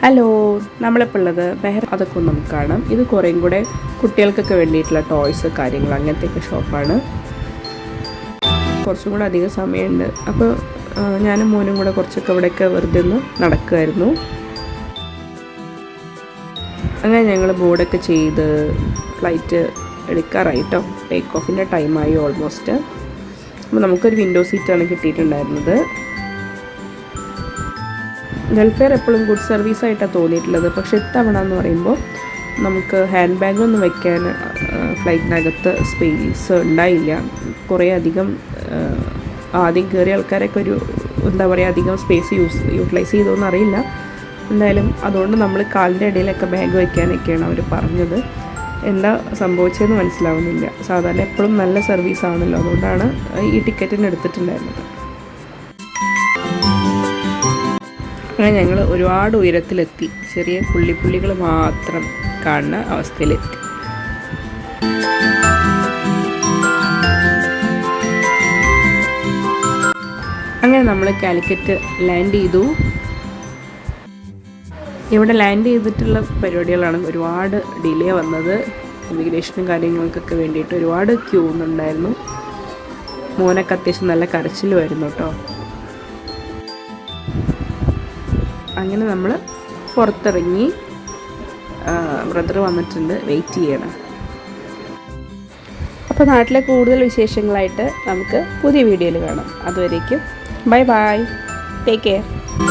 Hello നമ്മളിപ്പോൾ ഉള്ളത് ബെഹർ അതൊക്കെ ഒന്നും കാണാം ഇത് കുറേയും കൂടെ കുട്ടികൾക്കൊക്കെ വേണ്ടിയിട്ടുള്ള ടോയ്സ് കാര്യങ്ങൾ അങ്ങനത്തെയൊക്കെ ഷോപ്പാണ് കുറച്ചും കൂടെ അധികം സമയമുണ്ട്. അപ്പോൾ ഞാനും മോനും കൂടെ കുറച്ചൊക്കെ ഇവിടെയൊക്കെ വെറുതെ ഒന്ന് നടക്കുമായിരുന്നു അങ്ങനെ ഞങ്ങൾ ബോർഡൊക്കെ ചെയ്ത് ഫ്ലൈറ്റ് എടുക്കാറായിട്ടോ ടേക്ക് ഓഫിന്റെ ടൈമായി ഓൾമോസ്റ്റ് അപ്പോൾ നമുക്കൊരു വിൻഡോ സീറ്റാണ് കിട്ടിയിട്ടുണ്ടായിരുന്നത്. വെൽഫെയർ എപ്പോഴും ഗുഡ് സർവീസ് ആയിട്ടാണ് തോന്നിയിട്ടുള്ളത്. പക്ഷേ ഇത്തവണ എന്ന് പറയുമ്പോൾ നമുക്ക് ഹാൻഡ് ബാഗൊന്നും വെക്കാൻ ഫ്ലൈറ്റിനകത്ത് സ്പേസ് ഉണ്ടായില്ല. കുറേ അധികം ആദ്യം കയറിയ ആൾക്കാരൊക്കെ ഒരു എന്താ പറയുക അധികം സ്പേസ് യൂസ് യൂട്ടിലൈസ് ചെയ്തോന്ന് അറിയില്ല. എന്തായാലും അതുകൊണ്ട് നമ്മൾ കാലിന്റെ ഇടയിലൊക്കെ ബാഗ് വയ്ക്കാനൊക്കെയാണ് അവർ പറഞ്ഞത്. എന്താ സംഭവിച്ചതെന്ന് മനസ്സിലാവുന്നില്ല. സാധാരണ എപ്പോഴും നല്ല സർവീസ് ആണല്ലോ. അതുകൊണ്ടാണ് ഈ ടിക്കറ്റിന് എടുത്തിട്ടുണ്ടായിരുന്നത്. അങ്ങനെ ഞങ്ങൾ ഒരുപാട് ഉയരത്തിലെത്തി. ചെറിയ പുള്ളിപ്പുള്ളികൾ മാത്രം കാണുന്ന അവസ്ഥയിലെത്തി. അങ്ങനെ നമ്മൾ കാലിക്കറ്റ് ലാൻഡ് ചെയ്തു. ഇവിടെ ലാൻഡ് ചെയ്തിട്ടുള്ള പരിപാടികളാണ് ഒരുപാട് ഡിലേ വന്നത്. ഇമിഗ്രേഷനും കാര്യങ്ങൾക്കൊക്കെ വേണ്ടിയിട്ട് ഒരുപാട് ക്യൂ ഉണ്ടായിരുന്നു മോനൊക്കെ അത്യാവശ്യം നല്ല കരച്ചിലുമായിരുന്നു കേട്ടോ. അങ്ങനെ നമ്മൾ പുറത്തിറങ്ങി ബ്രദർ വന്നിട്ടുണ്ട് വെയിറ്റ് ചെയ്യണം. അപ്പോൾ നാട്ടിലെ കൂടുതൽ വിശേഷങ്ങളായിട്ട് നമുക്ക് പുതിയ വീഡിയോയിൽ കാണാം. അതുവരേക്കും ബൈ ബൈ. Take care